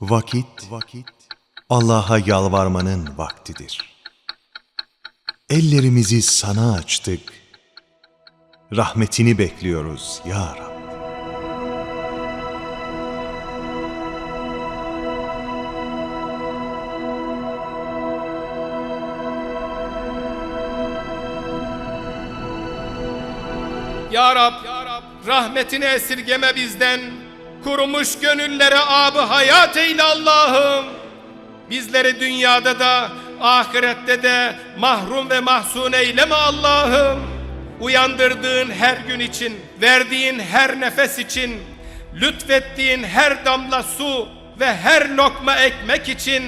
Vakit, vakit Allah'a yalvarmanın vaktidir. Ellerimizi sana açtık. Rahmetini bekliyoruz ya Rab. Ya Rab, rahmetini esirgeme bizden. Kurumuş gönüllere abı hayat eyle Allah'ım. Bizleri dünyada da ahirette de mahrum ve mahzun eyleme Allah'ım. Uyandırdığın her gün için, verdiğin her nefes için, lütfettiğin her damla su ve her lokma ekmek için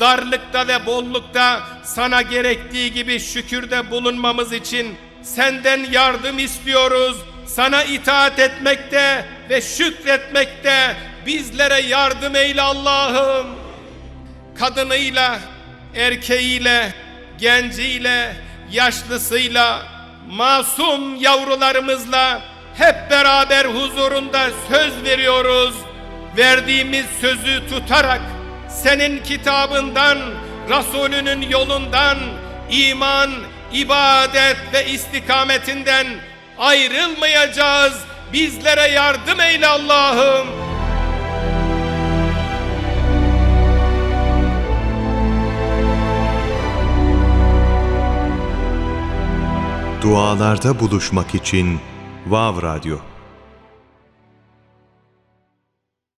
darlıkta ve bollukta sana gerektiği gibi şükürde bulunmamız için senden yardım istiyoruz. Sana itaat etmekte ve şükretmekte bizlere yardım eyle Allah'ım. Kadınıyla, erkeğiyle, genciyle, yaşlısıyla, masum yavrularımızla hep beraber huzurunda söz veriyoruz. Verdiğimiz sözü tutarak senin kitabından, Resulünün yolundan, iman, ibadet ve istikametinden ayrılmayacağız. Bizlere yardım eyle Allah'ım. Dualarda buluşmak için Vav Radyo